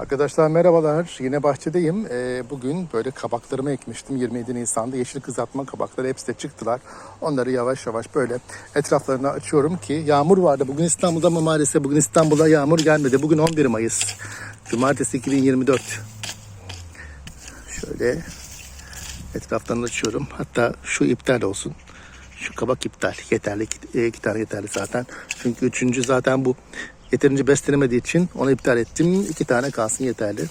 Arkadaşlar merhabalar. Yine bahçedeyim. Ee, bugün böyle kabaklarımı ekmiştim. 27 Nisan'da yeşil kızartma kabakları hepsi de çıktılar. Onları yavaş yavaş böyle etraflarını açıyorum ki yağmur vardı. Bugün İstanbul'da ama maalesef bugün İstanbul'a yağmur gelmedi. Bugün 11 Mayıs. Cumartesi 2024. Şöyle etraflarını açıyorum. Hatta şu iptal olsun. Şu kabak iptal. Yeterli. iki, e, tane yeterli zaten. Çünkü üçüncü zaten bu yeterince beslenemediği için onu iptal ettim. İki tane kalsın yeterli.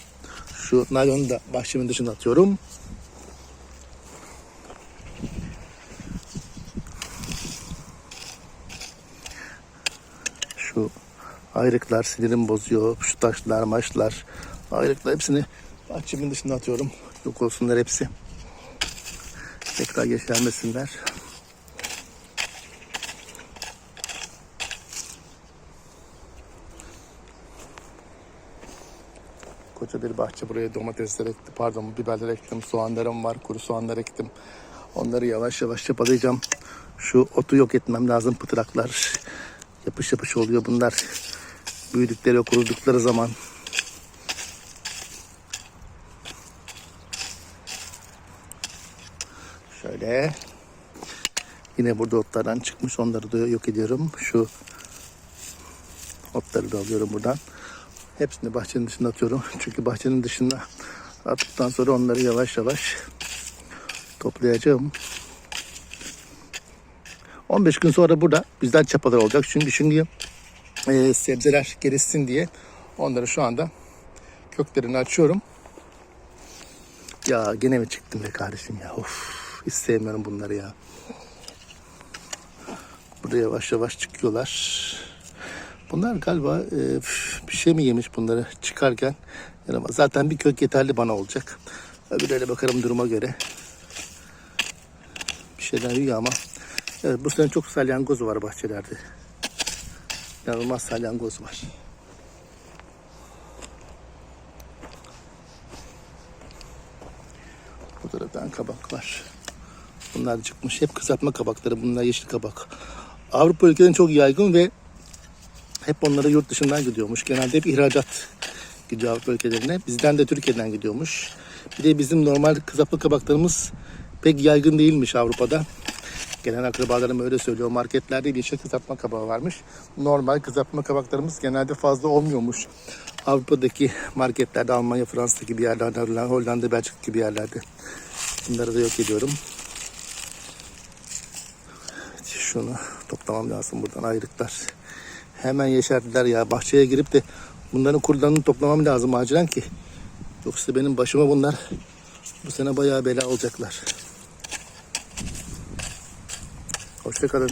Şu naylonu da bahçemin dışına atıyorum. Şu ayrıklar sinirim bozuyor. Şu taşlar, maçlar, ayrıklar hepsini bahçemin dışına atıyorum. Yok olsunlar hepsi. Tekrar yeşermesinler. Koca bir bahçe buraya domatesler ektim, pardon biberler ektim, soğanlarım var, kuru soğanlar ektim. Onları yavaş yavaş çapalayacağım. Şu otu yok etmem lazım pıtıraklar. Yapış yapış oluyor bunlar. Büyüdükleri, kurudukları zaman. Şöyle. Yine burada otlardan çıkmış. Onları da yok ediyorum. Şu otları da alıyorum buradan. Hepsini bahçenin dışına atıyorum. Çünkü bahçenin dışına attıktan sonra onları yavaş yavaş toplayacağım. 15 gün sonra burada bizden çapalar olacak. Çünkü çünkü e, sebzeler gelişsin diye onları şu anda köklerini açıyorum. Ya gene mi çıktın be kardeşim ya? Of, hiç sevmiyorum bunları ya. Burada yavaş yavaş çıkıyorlar. Bunlar galiba e, bir şey mi yemiş bunları çıkarken? Yani zaten bir kök yeterli bana olacak. Öbürlerine bakarım duruma göre. Bir şeyler yiyor ama. Evet bu sene çok salyangoz var bahçelerde. İnanılmaz salyangoz var. Bu taraftan kabak var. Bunlar çıkmış. Hep kızartma kabakları. Bunlar yeşil kabak. Avrupa ülkelerinde çok yaygın ve hep onlara yurt dışından gidiyormuş. Genelde hep ihracat gidiyor Avrupa ülkelerine. Bizden de Türkiye'den gidiyormuş. Bir de bizim normal kızartma kabaklarımız pek yaygın değilmiş Avrupa'da. Gelen akrabalarım öyle söylüyor. Marketlerde yeşil kızartma kabağı varmış. Normal kızartma kabaklarımız genelde fazla olmuyormuş. Avrupa'daki marketlerde, Almanya, Fransa gibi yerlerde, Hollanda, Belçika gibi yerlerde. Bunları da yok ediyorum. Şunu toplamam lazım buradan ayrıklar. Hemen yeşerdiler ya. Bahçeye girip de bunların kurlarını toplamam lazım acilen ki. Yoksa benim başıma bunlar bu sene bayağı bela olacaklar. Hoşçakalın.